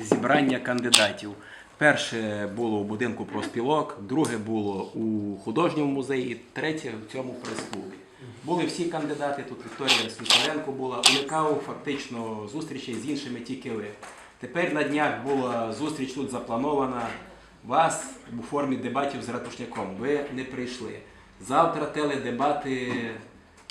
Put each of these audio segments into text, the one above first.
Зібрання кандидатів. Перше було у будинку профспілок, друге було у художньому музеї, третє в цьому прес-клубі. Були всі кандидати, тут Вікторія Слюсаренко була, уникав фактично зустрічей з іншими тільки ви. Тепер на днях була зустріч тут запланована. Вас у формі дебатів з Ратушняком. Ви не прийшли. Завтра теледебати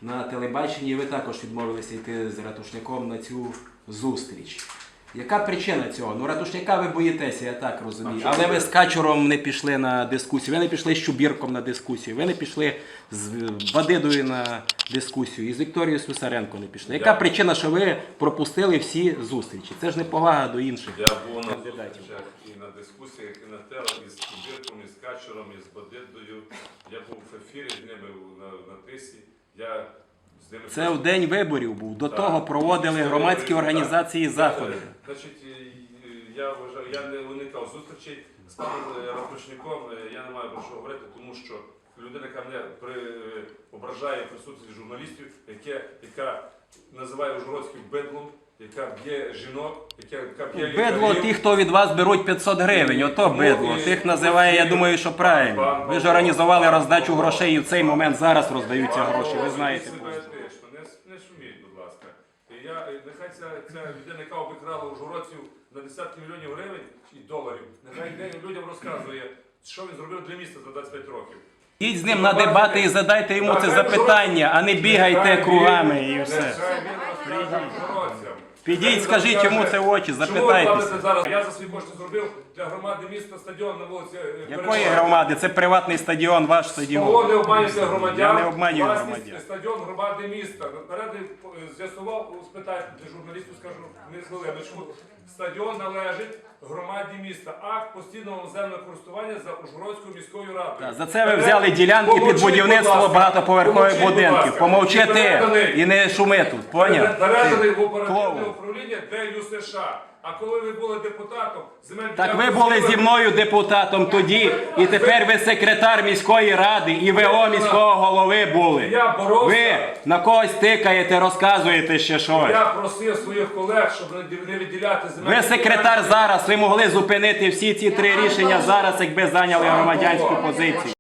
на телебаченні. Ви також відмовилися йти з Ратушняком на цю зустріч. Яка причина цього? Ну, Ратушняка ви боїтеся, я так розумію. Але ви з Качуром не пішли на дискусію, ви не пішли з Чубірком на дискусію, ви не пішли з Вадидою на дискусію і з Вікторією Слюсаренко не пішли. Яка причина, що ви пропустили всі зустрічі? Це ж не повага до інших. Я був на Кандидатів. зустрічах і на дискусіях, і на теле, і з Кубірком, і з Качером, і з Бадидою. Я був в ефірі з ними на, на тисі. Я Це в день виборів був. До того проводили громадські організації заходи. Значить, е, я вважаю, я не уникав зустрічей з паном е, е, Я не маю про що говорити, тому що людина, яка мене при, е, ображає присутність журналістів, яке, яка називає Ужгородським бедлом, яка б'є жінок, яка, яка б'є Бидло лікарів. ті, хто від вас беруть 500 гривень, ото Ну, бидло. і- Тих називає, я думаю, що правильно. Ви ж організували роздачу грошей і в цей момент зараз роздаються гроші. Ви знаєте. себе етично, не, не шуміть, будь ласка. І я, і нехай ця, ця людина, яка обікрала ужгородців на десятки мільйонів гривень і доларів, нехай де- людям розказує, що він зробив для міста за 25 років. Йдіть з ним на дебати і задайте йому це запитання, а не бігайте кругами і все. Нехай він розкаже ужгородцям. Підіть, скажіть йому це в очі, Чому ви запитайтеся. зараз? Я за свої кошти зробив для громади міста стадіон на вулиці. е, Якої Перемоги. громади? Це приватний стадіон, ваш Кого стадіон. не обманюйте громадян? Я не обманюю Власність громадян. Стадіон громади міста. Наперед е, з'ясував, спитайте для журналістів, скажу не хвилиночку. Стадіон належить громаді міста. Акт постійного земного користування за Ужгородською міською радою. Так, За це ви взяли ділянки під Помовчіть, будівництво будь ласка. багатоповерхових Помовчіть, будь будинків. ласка. Помовчи ти Переданий- і не шуми тут, поняв? Переданий в Ти оперативне клоун. управління ДЮ США. А коли ви були депутатом, земель Так ви були зі мною депутатом тоді, і тепер ви секретар міської ради і ВО міського голови були. Я боровся. Ви на когось тикаєте, розказуєте ще щось. Я просив своїх колег, щоб не- не відділяти земель. Ви секретар зараз, ви могли зупинити всі ці три рішення зараз, якби зайняли громадянську позицію.